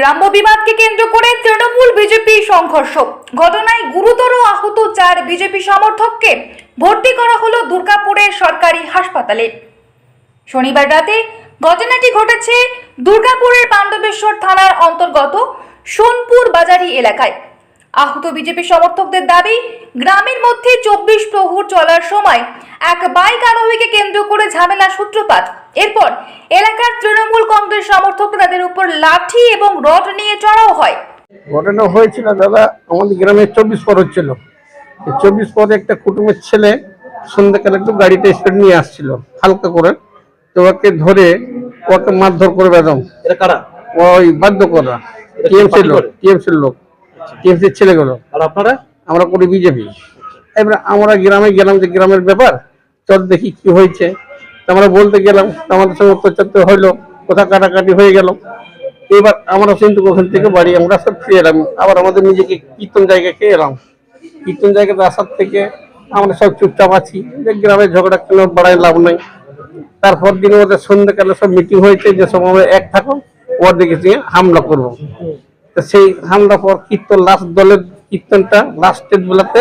গ্রাম্য বিবাদকে কেন্দ্র করে তৃণমূল বিজেপি সংঘর্ষ। ঘটনায় গুরুতর আহত চার বিজেপি সমর্থককে ভর্তি করা হলো দুর্গাপুরের সরকারি হাসপাতালে। শনিবার রাতে ঘটনাটি ঘটেছে দুর্গাপুরের পাণ্ডবেশ্বর থানার অন্তর্গত সোনপুর বাজারি এলাকায়। আহত বিজেপি সমর্থকদের দাবি গ্রামের মধ্যে চব্বিশ প্রহর চলার সময় এক বাইক আরোহীকে কেন্দ্র করে ঝামেলা সূত্রপাত। এরপর এলাকার তৃণমূল কংগ্রেস সমর্থকরা তাদের উপর লাঠি এবং রড নিয়ে চড়াও হয়। ঘটনা হয়েছিল দাদা আমাদের গ্রামে চব্বিশ পর হচ্ছিল চব্বিশ পরে একটা কুটুমের ছেলে সন্ধ্যাকালে একটু গাড়িটা স্পিড নিয়ে আসছিল হালকা করে। তো ওকে ধরে ওকে মারধর করে বেদম। ওই বাধ্য করা টিএমসির লোক টিএমসির লোক। টিএমসির ছেলেগুলো। আর আপনারা? আমরা করি বিজেপি। এবার আমরা গ্রামে গেলাম যে গ্রামের ব্যাপার চল দেখি কি হয়েছে। আমরা বলতে গেলাম আমাদের সঙ্গে অত্যাচার হইল কোথা কাটাকাটি হয়ে গেল। এবার আমরা কিন্তু ওখান থেকে বাড়ি আমরা সব ফিরে এলাম। আবার আমাদের নিজেকে কীর্তন জায়গায় খেয়ে এলাম। কীর্তন জায়গাতে আসার থেকে আমরা সব চুপচাপ আছি। যে গ্রামে ঝগড়া কেন বাড়ায় লাভ নাই। তারপর দিন ওদের সন্ধ্যাকালে সব মিটিং হয়েছে যে সব আমরা এক থাকো ওর দিকে হামলা করব। সেই হামলা পর কীর্তন লাস্ট দলের কীর্তনটা লাস্টের বেলাতে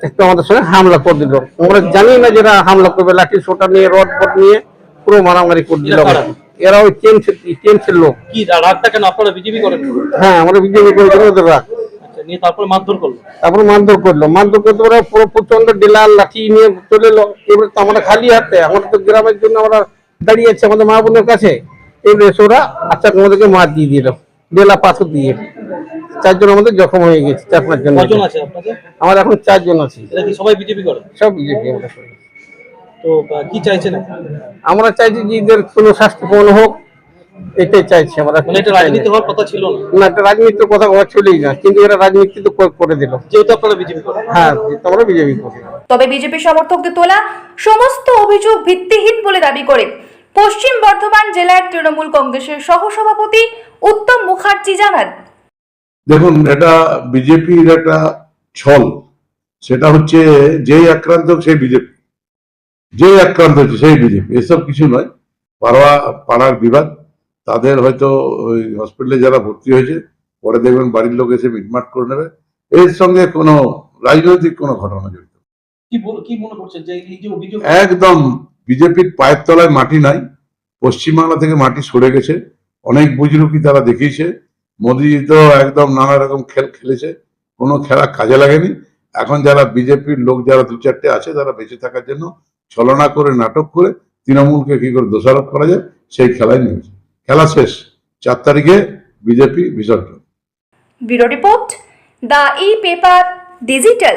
একটু আমাদের সঙ্গে হামলা করে দিল। আমরা জানি না যেটা হামলা করবে লাঠি সোটা নিয়ে রড ফট নিয়ে পুরো মারামারি করে দিল। এরা ওই টেন্সের টেন্সের লোক। কি রাগটা কেন? আপনারা বিজেপি করেন? হ্যাঁ আমরা বিজেপি করেছিল ওদের রাগ। আচ্ছা নিয়ে তারপরে মারধর করল? তারপর মারধর করল। মারধর করতে ওরা পুরো প্রচণ্ড ডিলার লাঠি নিয়ে চলে এলো। এবার তো আমরা খালি হাতে আমরা তো গ্রামের জন্য আমরা দাঁড়িয়ে আছি আমাদের মা বোনের কাছে। এবার ওরা আচ্ছা আমাদেরকে মার দিয়ে দিল। ডেলা পাথর দিয়ে। চারজন আমাদের জখম হয়ে গেছে চার পাঁচজন কজন আছে আপনাদের? আমার এখন চারজন আছে। কি সবাই বিজেপি করে? সব বিজেপি আমরা সবাই। তো কি চাইছেন? আমরা চাইছি যে এদের কোনো শাস্তি পাওয়ানো হোক এটাই চাইছি আমরা। মানে এটা রাজনীতি হওয়ার কথা ছিল না? না একটা রাজনীতির কথা কথা চলেই না কিন্তু এরা রাজনীতি তো করে- করে দিল। যেহেতু আপনারা বিজেপি করেন। হ্যাঁ আমরা বিজেপি করি। তবে বিজেপি সমর্থকদের তোলা সমস্ত অভিযোগ ভিত্তিহীন বলে দাবি করে। পশ্চিম বর্ধমান জেলার তৃণমূল কংগ্রেসের সহসভাপতি উত্তম মুখার্জি জানান। দেখুন এটা বিজেপির একটা ছল। সেটা হচ্ছে যেই আক্রান্ত সেই বিজেপি। যেই আক্রান্ত হচ্ছে সেই বিজেপি। এসব কিছু নয়। পাড়া পাড়ার বিবাদ। তাদের হয়তো ওই হসপিটালে যারা ভর্তি হয়েছে পরে দেখবেন বাড়ির লোক এসে মিটমাট করে নেবে। এর সঙ্গে কোনো রাজনৈতিক কোনো ঘটনা জড়িত নেই। কি বল- কি মনে করছেন যে এই যে অভিযোগ একদম বিজেপির পায়ের তলায় মাটি নাই, পশ্চিমবাংলা থেকে মাটি সরে গেছে, অনেক বুজরুকি তারা দেখিয়েছে, মোদী তো একদম নানা রকম খেল খেলেছে, কোনো খেলা কাজে লাগেনি। এখন যারা বিজেপির লোক যারা দু চারটে আছে, তারা বেঁচে থাকার জন্য ছলনা করে, নাটক করে তৃণমূলকে কি করে দোষারোপ করা যায়, সেই খেলায় নেমেছে খেলা শেষ, চার তারিখে বিজেপি বিসর্জন। Bureau report, the e paper digital.